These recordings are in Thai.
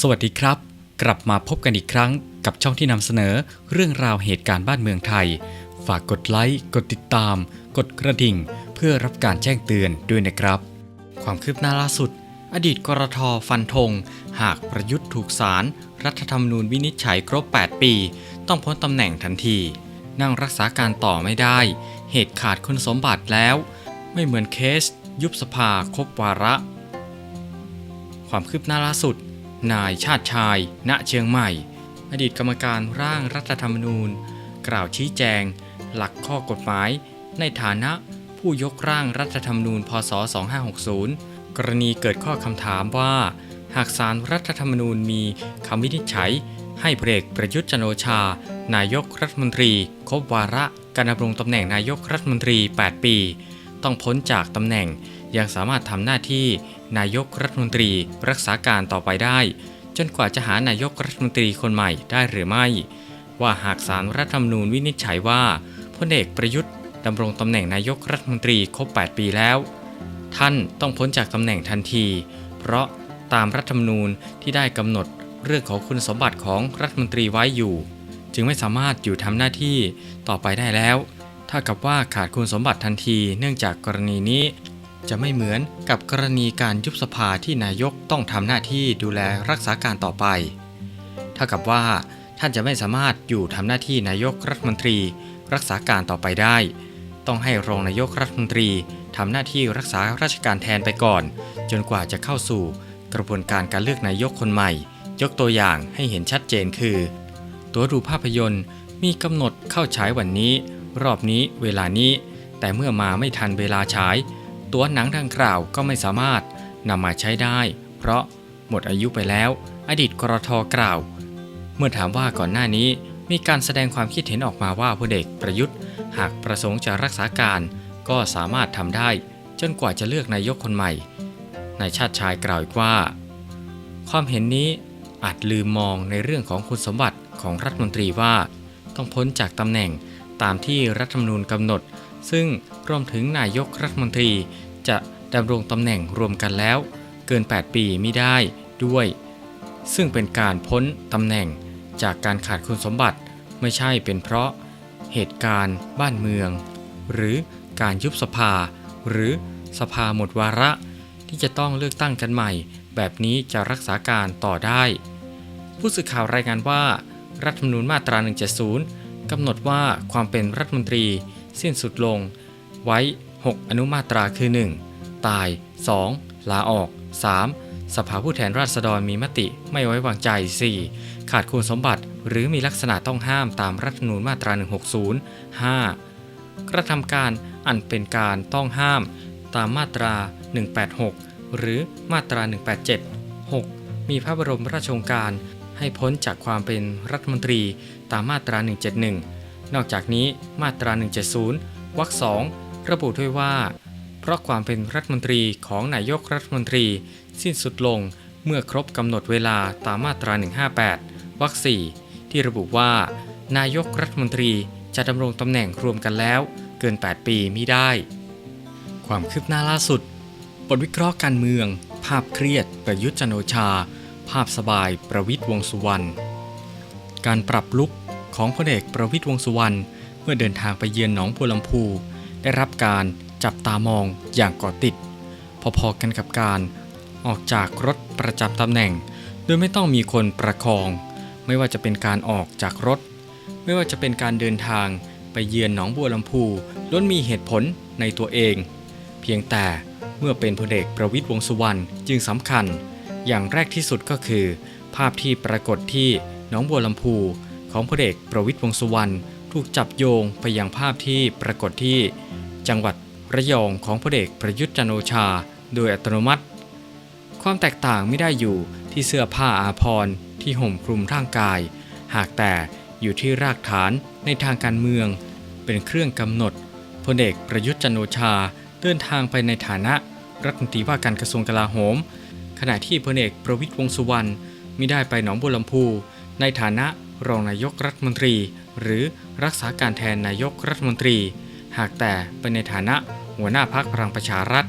สวัสดีครับ กลับมาพบกันอีกครั้งกับช่องที่นำเสนอเรื่องราวเหตุการณ์บ้านเมืองไทย ฝากกดไลค์กดติดตาม กดกระดิ่ง เพื่อรับการแจ้งเตือนด้วยนะครับ ความคืบหน้าล่าสุด อดีตกรทฟันธง หากประยุทธ์ถูกศาลรัฐธรรมนูญวินิจฉัยครบ 8 ปี ต้องพ้นตำแหน่งทันที นั่งรักษาการต่อไม่ได้ เหตุขาดคุณสมบัติแล้ว ไม่เหมือนเคส ยุบสภาครบวาระ ความคืบหน้าล่าสุด นายชาติชาย ณ เชียงใหม่ อดีตกรรมการร่างรัฐธรรมนูญ กล่าวชี้แจง หลักข้อกฎหมาย ในฐานะผู้ยกร่างรัฐธรรมนูญ พศ 2560 กรณีเกิดข้อคำถามว่า หากสารรัฐธรรมนูญมีคำวินิจฉัย ให้พลเอกประยุทธ์จันโอชา นายกรัฐมนตรี ครบวาระการดำรงตำแหน่งนายกรัฐมนตรี 8 ปี ต้องพ้นจากตำแหน่ง ยังสามารถทำหน้าที่นายกรัฐมนตรีรักษาการต่อไปได้ จนกว่าจะหานายกรัฐมนตรีคนใหม่ได้หรือไม่ ว่าหากสารรัฐธรรมนูญวินิจฉัยว่าพลเอกประยุทธ์ดำรงตำแหน่งนายกรัฐมนตรีครบ 8 ปีแล้ว ท่านต้องพ้นจากตำแหน่งทันที เพราะตามรัฐธรรมนูญที่ได้กำหนดเรื่องของคุณสมบัติของรัฐมนตรีไว้อยู่ จึงไม่สามารถอยู่ทำหน้าที่ต่อไปได้แล้ว ถ้ากับว่าขาดคุณสมบัติทันที เนื่องจากกรณีนี้ จะไม่เหมือนกับกรณีการยุบสภาที่นายกต้องทำหน้าที่ดูแลรักษาการต่อไปถ้ากับว่าท่านจะไม่สามารถอยู่ทำหน้าที่นายกรัฐมนตรีรักษาการต่อไปได้ ต้องให้รองนายกรัฐมนตรีทำหน้าที่รักษาราชการแทนไปก่อน จนกว่าจะเข้าสู่กระบวนการการเลือกนายกคนใหม่ ยกตัวอย่างให้เห็นชัดเจนคือ ตัวดูภาพยนตร์มีกำหนดเข้าฉายวันนี้ รอบนี้เวลานี้ แต่เมื่อมาไม่ทันเวลาฉาย ตัวหนังดังกล่าวก็ไม่สามารถนำมาใช้ได้ เพราะหมดอายุไปแล้ว อดีตกรทกล่าว เมื่อถามว่าก่อนหน้านี้มีการแสดงความคิดเห็นออกมาว่าพลเอกประยุทธ์ หากประสงค์จะรักษาการ ก็สามารถทำได้ จนกว่าจะเลือกนายกคนใหม่นายชาติชายกล่าวอีกว่า ความเห็นนี้อาจลืมมองในเรื่องของคุณสมบัติของรัฐมนตรีว่า ต้องพ้นจากตำแหน่งตามที่รัฐธรรมนูญกำหนด ซึ่งรวมถึงนายกรัฐมนตรีจะดำรงตำแหน่งรวมกันแล้ว เกิน 8 ปีไม่ได้ด้วย ซึ่งเป็นการพ้นตำแหน่งจากการขาดคุณสมบัติไม่ใช่เป็นเพราะ เหตุการณ์บ้านเมือง หรือการยุบสภา หรือสภาหมดวาระ ที่จะต้องเลือกตั้งกันใหม่ แบบนี้จะรักษาการต่อได้ ผู้สื่อข่าวรายงานว่า รัฐธรรมนูญมาตรา 170กำหนดว่าความเป็นรัฐมนตรี สิ้นสุดลง ไว้ 6 อนุมาตราคือ 1. ตาย 2. ลาออก 3. สภาผู้แทนราษฎรมีมติไม่ไว้วางใจ 4. ขาดคุณสมบัติหรือมีลักษณะต้องห้ามตามรัฐธรรมนูญมาตรา 160 5. กระทำการอันเป็นการต้องห้ามตามมาตรา 186 หรือมาตรา 187 6. มีพระบรมราชโองการให้พ้นจากความเป็นรัฐมนตรีตามมาตรา 171 นอกจากนี้มาตรา 170 วรรคสองระบุด้วยว่า เพราะความเป็นรัฐมนตรีของนายกรัฐมนตรี สิ้นสุดลงเมื่อครบกำหนดเวลาตามมาตรา 158 วรรคสี่ที่ระบุว่า นายกรัฐมนตรีจะดำรงตำแหน่งรวมกันแล้ว เกิน 8 ปีมิได้ ความคืบหน้าล่าสุด บทวิเคราะห์การเมือง ภาพเครียด ประยุทธ์จันโอชา ภาพสบาย ประวิทย์วงสุวรรณ การปรับลุก ของพลเอกประวิทย์วงสุวรรณเมื่อเดินทางไปเยือนหนองบัวลำพู ได้รับการจับตามองอย่างก่อติด พอๆกันกับการออกจากรถประจำตำแหน่ง โดยไม่ต้องมีคนประคอง ไม่ว่าจะเป็นการออกจากรถ ไม่ว่าจะเป็นการเดินทางไปเยือนหนองบัวลำพูล้วนมีเหตุผลในตัวเอง เพียงแต่เมื่อเป็นพลเอกประวิทย์วงสุวรรณจึงสำคัญ อย่างแรกที่สุดก็คือ ภาพที่ปรากฏที่หนองบัวลำพู ของพลเอกประวิทย์วงษ์สุวรรณถูกจับโยงไปยังภาพที่ปรากฏที่ จังหวัดระยองของพลเอกประยุทธ์จันโอชา โดยอัตโนมัติ ความแตกต่างไม่ได้อยู่ที่เสื้อผ้าอาภรณ์ที่ห่มคลุมร่างกาย หากแต่อยู่ที่รากฐานในทางการเมือง เป็นเครื่องกำหนดพลเอกประยุทธ์จันโอชาเดินทางไปในฐานะรัฐมนตรีว่าการกระทรวงกลาโหม ขณะที่พลเอกประวิตรวงษ์สุวรรณมิได้ไปหนองบัวลำพู ในฐานะ รองนายกรัฐมนตรี หรือรักษาการแทนนายกรัฐมนตรี หากแต่ไปในฐานะหัวหน้าพักพลังประชารัฐ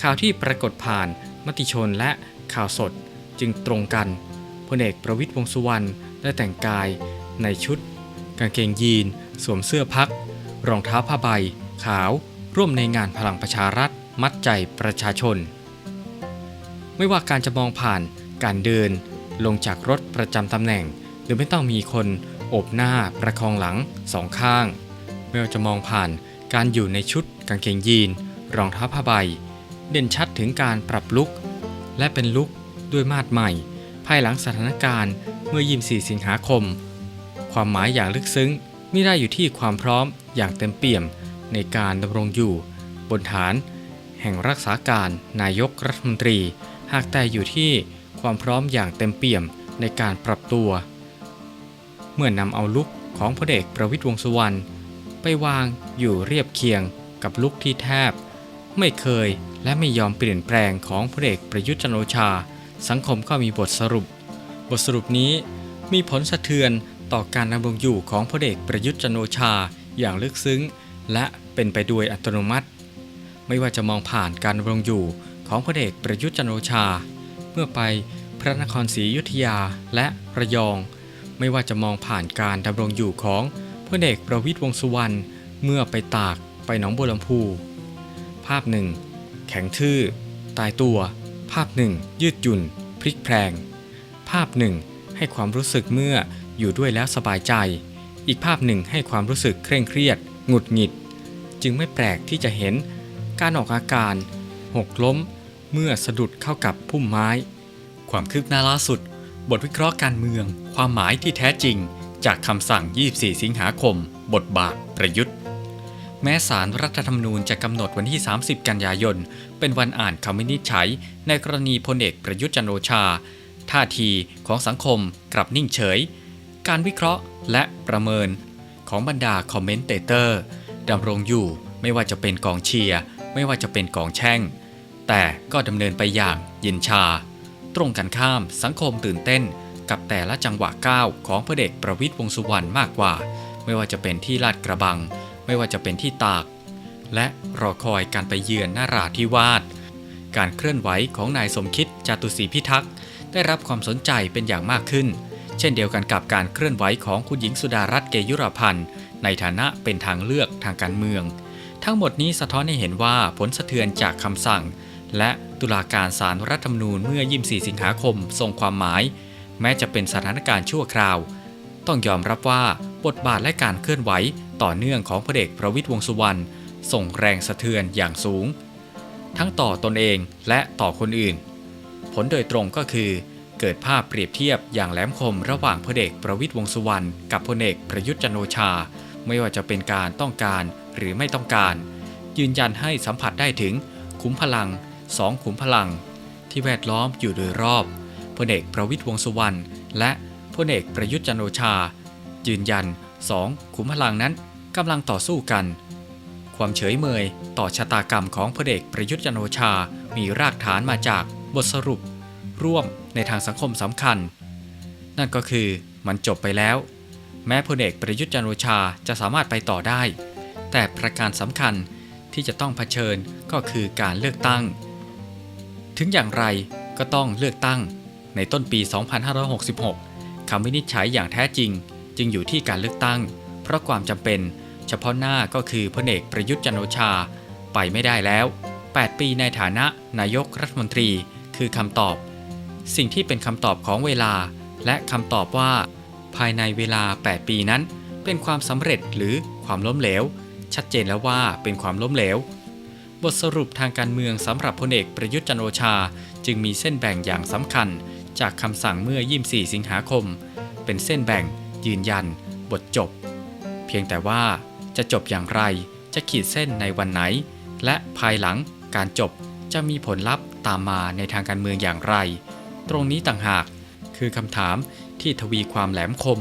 ข่าวที่ปรากฏผ่านมติชนและข่าวสดจึงตรงกันพลเอกประวิตยวงษ์สุวรรณได้แต่งกาย ในชุด กางเกงยีน สวมเสื้อพัก รองเท้าผ้าใบ ขาว ร่วมในงานพลังประชารัฐ มัดใจประชาชน ไม่ว่าการจะมองผ่านการเดินลงจากรถประจำตำแหน่ง หรือไม่ต้องมีคนโอบหน้าประคองหลังสองข้าง ไม่ว่าจะมองผ่านการอยู่ในชุดกางเกงยีน รองเท้าผ้าใบ เด่นชัดถึงการปรับลุก และเป็นลุกด้วยมาดใหม่ ภายหลังสถานการณ์เมื่อ 24 สิงหาคม ความหมายอย่างลึกซึ้งไม่ได้อยู่ที่ความพร้อมอย่างเต็มเปี่ยมในการดำรงอยู่ บนฐาน แห่งรักษาการนายกรัฐมนตรี หากแต่อยู่ที่ความพร้อมอย่างเต็มเปี่ยมในการปรับตัว เมื่อนำเอาลุกของพลเอกประวิตยวงษ์สุวรรณไปวางอยู่เรียบเคียงกับลุกที่แทบ ไม่เคยและไม่ยอมเปลี่ยนแปลงของพลเอกประยุทธ์จันโอชา สังคมก็มีบทสรุป บทสรุปนี้มีผลสะเทือนต่อการดำรงอยู่ของพลเอกประยุทธ์จันโอชาอย่างลึกซึ้ง และเป็นไปโดยอัตโนมัติ ไม่ว่าจะมองผ่านการดำรงอยู่ของพลเอกประยุทธ์จันโอชา เมื่อไปพระนครศรีอยุธยาและระยอง ไม่ว่าจะมองผ่านการดำรงอยู่ของพลเอกประวิตยวงษ์สุวรรณเมื่อไปตากไปหนองบัวลำพู ภาพหนึ่ง แข็งทื่อ ตายตัว ภาพหนึ่ง ยืดหยุ่น พลิกแพลง ภาพหนึ่ง ให้ความรู้สึกเมื่ออยู่ด้วยแล้วสบายใจ อีกภาพหนึ่งให้ความรู้สึกเคร่งเครียด หงุดหงิด จึงไม่แปลกที่จะเห็นการออกอาการ หกล้ม เมื่อสะดุดเข้ากับพุ่มไม้ ความคืบหน้าล่าสุด บทวิเคราะห์การเมือง ความหมายที่แท้จริง จากคำสั่ง 24 สิงหาคม บทบาทประยุทธ์ แม้สารรัฐธรรมนูญจะกำหนดวันที่ 30 กันยายน เป็นวันอ่านคำวินิจฉัย ในกรณีพลเอกประยุทธ์จันโอชา ท่าทีของสังคมกลับนิ่งเฉย การวิเคราะห์และประเมิน ของบรรดาคอมเมนเตเตอร์ดำรงอยู่ไม่ว่าจะเป็นกองเชียร์ไม่ว่าจะเป็นกองแช่ง แต่ก็ดำเนินไปอย่างเย็นชา ตรงกันข้ามสังคมตื่นเต้น กับแต่ละจังหวะก้าวของพระเอกประวิตยวงสุวรรณมากกว่า ไม่ว่าจะเป็นที่ลาดกระบัง ไม่ว่าจะเป็นที่ตาก และรอคอยการไปเยือนนาราธิวาสการเคลื่อนไหวของนายสมคิดจตุศรีพิทักษ์ได้รับความสนใจเป็นอย่างมากขึ้น เช่นเดียวกันกับการเคลื่อนไหวของคุณหญิงสุดารัตน์เกยุรพันธ์ในฐานะเป็นทางเลือกทางการเมือง ทั้งหมดนี้สะท้อนให้เห็นว่าผลสะเทือนจากคำสั่ง และตุลาการศารรัฐธรรมนูญเมื่อ 24 สิงหาคมทรงความหมาย แม้จะเป็นสถานการณ์ชั่วคราว ต้องยอมรับว่าบทบาทและการเคลื่อนไหวต่อเนื่องของพลเอกประวิตยวงสุวรรณส่งแรงสะเทือนอย่างสูง ทั้งต่อตนเองและต่อคนอื่น ผลโดยตรงก็คือ เกิดภาพเปรียบเทียบอย่างแหลมคมระหว่างพลเอกประวิตยวงสุวรรณกับพลเอกประยุทธ์จันโอชา ไม่ว่าจะเป็นการต้องการหรือไม่ต้องการ ยืนยันให้สัมผัสได้ถึงขุมพลัง สองขุมพลัง ที่แวดล้อมอยู่โดยรอบพลเอกประวิตยวงษ์สุวรรณและพลเอกประยุทธ์จันโอชา ยืนยันสองขุมพลังนั้นกำลังต่อสู้กัน ความเฉยเมยต่อชะตากรรมของพลเอกประยุทธ์จันโอชา มีรากฐานมาจากบทสรุป ร่วมในทางสังคมสำคัญ นั่นก็คือมันจบไปแล้ว แม้พลเอกประยุทธ์จันโอชาจะสามารถไปต่อได้ แต่ประการสำคัญที่จะต้องเผชิญก็คือการเลือกตั้ง ถึงอย่างไรก็ต้องเลือกตั้งในต้นปี 2566 คำวินิจฉัยอย่างแท้จริง จึงอยู่ที่การเลือกตั้ง เพราะความจำเป็น เฉพาะหน้าก็คือพลเอกประยุทธ์จันโอชา ไปไม่ได้แล้ว 8 ปีในฐานะนายกรัฐมนตรี คือคำตอบ สิ่งที่เป็นคำตอบของเวลา และคำตอบว่า ภายในเวลา 8 ปีนั้น เป็นความสำเร็จหรือความล้มเหลว ชัดเจนแล้วว่าเป็นความล้มเหลว บทสรุปทางการเมืองสำหรับพลเอกประยุทธ์จันโอชา จึงมีเส้นแบ่งอย่างสำคัญ จากคำสั่งเมื่อ 24 สิงหาคม เป็นเส้นแบ่ง ยืนยัน บทจบ เพียงแต่ว่าจะจบอย่างไรจะขีดเส้นในวันไหน และภายหลังการจบจะมีผลลัพธ์ตามมาในทางการเมืองอย่างไร ตรงนี้ต่างหากคือคำถามที่ทวีความแหลมคม